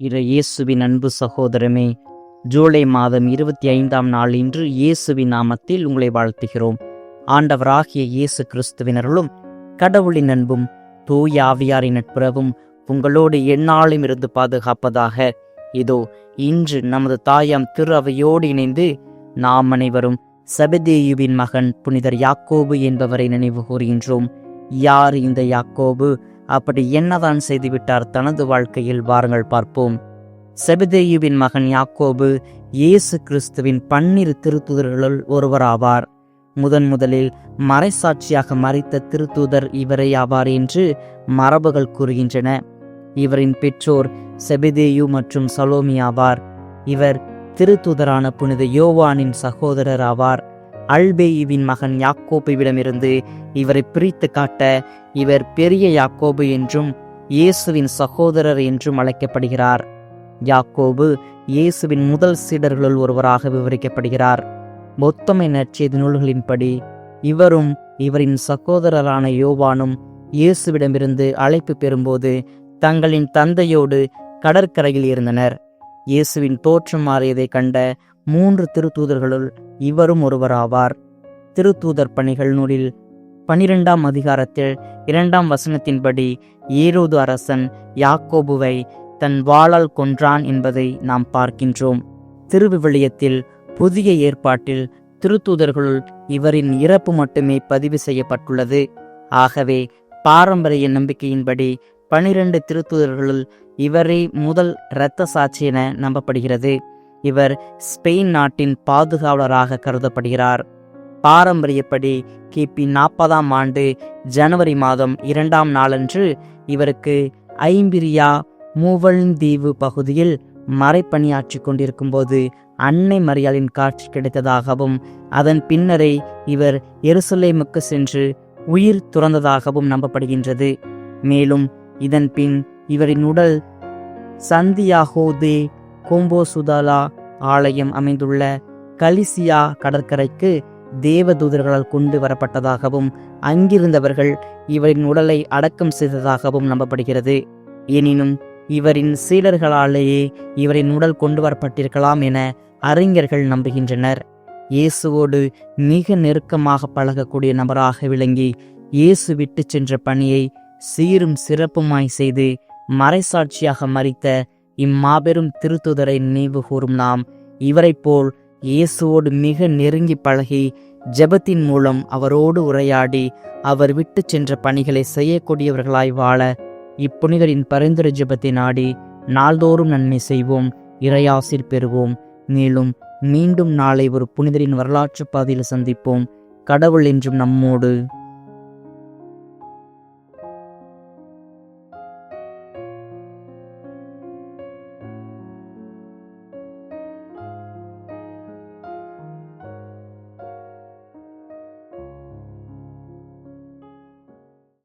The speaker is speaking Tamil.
இரு இயேசுவின் அன்பு சகோதரமே ஜூலை மாதம் இருபத்தி ஐந்தாம் நாள் இன்று இயேசுவின் நாமத்தில் உங்களை வாழ்த்துகிறோம். ஆண்டவராகிய இயேசு கிறிஸ்துவினர்களும் கடவுளின் அன்பும் தூய ஆவியாரின் நட்புறவும் உங்களோடு எந்நாளும் இருந்து பாதுகாப்பதாக இதோ இன்று நமது தாயாம் திரு அவையோடு இணைந்து நாம் அனைவரும் சபதேயுவின் மகன் புனிதர் யாக்கோபு என்பவரை நினைவு கூறுகின்றோம். யார் இந்த யாக்கோபு? அப்படி என்னதான் செய்துவிட்டார் தனது வாழ்க்கையில் வாருங்கள் பார்ப்போம். செபதேயுவின் மகன் யாக்கோபு இயேசு கிறிஸ்துவின் பன்னிரு திருத்துதர்களுள் ஒருவராவார். முதன் முதலில் மறைசாட்சியாக மறைத்த திருத்தூதர் இவரே ஆவார் என்று மரபுகள் கூறுகின்றன. இவரின் பெற்றோர் செபதேயு மற்றும் சலோமி ஆவார். இவர் திருத்தூதரான புனித யோவானின் சகோதரர் ஆவார். அல்பேயுவின் மகன் யாக்கோபுவிடமிருந்து இவரை பிரித்து காட்ட இவர் பெரிய யாக்கோபு என்றும் இயேசுவின் சகோதரர் என்றும் அழைக்கப்படுகிறார். யாக்கோபு இயேசுவின் முதல் சீடர்களுள் ஒருவராக விவரிக்கப்படுகிறார். மொத்தமை நற்செய்தி நூல்களின்படி இவரும் இவரின் சகோதரரான யோவானும் இயேசுவிடமிருந்து அழைப்பு பெறும்போது தங்களின் தந்தையோடு கடற்கரையில் இருந்தனர். இயேசுவின் தோற்றம் மாறியதை கண்ட மூன்று திருத்தூதர்களுள் இவரும் ஒருவராவார். திருத்தூதர் பணிகள் நூலில் பனிரெண்டாம் அதிகாரத்தில் இரண்டாம் வசனத்தின்படி ஏரோது அரசன் யாக்கோபுவை தன் வாளால் கொன்றான் என்பதை நாம் பார்க்கின்றோம். திருவிவிலியத்தில் புதிய ஏற்பாட்டில் திருத்தூதர்களுள் இவரின் இறப்பு மட்டுமே பதிவு செய்யப்பட்டுள்ளது. ஆகவே பாரம்பரிய நம்பிக்கையின்படி பனிரெண்டு திருத்தூதர்களுள் இவரே முதல் இரத்த சாட்சி என நம்பப்படுகிறது. இவர் ஸ்பெயின் நாட்டின் பாதுகாவலராக கருதப்படுகிறார். பாரம்பரியப்படி கிபி நாற்பதாம் ஆண்டு ஜனவரி மாதம் இரண்டாம் நாளன்று இவருக்கு ஐம்பிரியா மூவழ்ந்தீவு பகுதியில் மறைப்பணியாற்றி கொண்டிருக்கும்போது அன்னை மரியாளின் காட்சி கிடைத்ததாகவும் அதன் பின்னரே இவர் எருசலேமுக்கு சென்று உயிர் துறந்ததாகவும் நம்பப்படுகின்றது. மேலும் இதன் பின் இவரின் உடல் சந்தியாகோதே கோம்போசுதாலா ஆலயம் அமைந்துள்ள கலிசியா கடற்கரைக்கு தேவதூதர்களால் கொண்டு வரப்பட்டதாகவும் அங்கிருந்தவர்கள் இவரின் உடலை அடக்கம் செய்ததாகவும் நம்பப்படுகிறது. எனினும் இவரின் சீடர்களாலேயே இவரின் உடல் கொண்டு வரப்பட்டிருக்கலாம் என அறிஞர்கள் நம்புகின்றனர். இயேசுவோடு மிக நெருக்கமாக பழகக்கூடிய நபராக விளங்கி இயேசு விட்டு சென்ற பணியை சீரும் சிறப்புமாய் செய்து மறைசாட்சியாக மறித்த இம்மாபெரும் திருத்துதரை நினைவு கூறும் நாம். இவரைப் போல் இயேசுவோடு மிக நெருங்கி பழகி ஜெபத்தின் மூலம் அவரோடு உரையாடி அவர் விட்டு சென்ற பணிகளை செய்யக்கூடியவர்களாய் வாழ இப்புனிதரின் பரிந்துரை ஜெபத்தை நாடி நாள்தோறும் நன்மை செய்வோம் இறையாசிர் பெறுவோம். மேலும் மீண்டும் நாளை ஒரு புனிதரின் வரலாற்று பாதையில் சந்திப்போம். கடவுள் என்றும் நம்மோடு.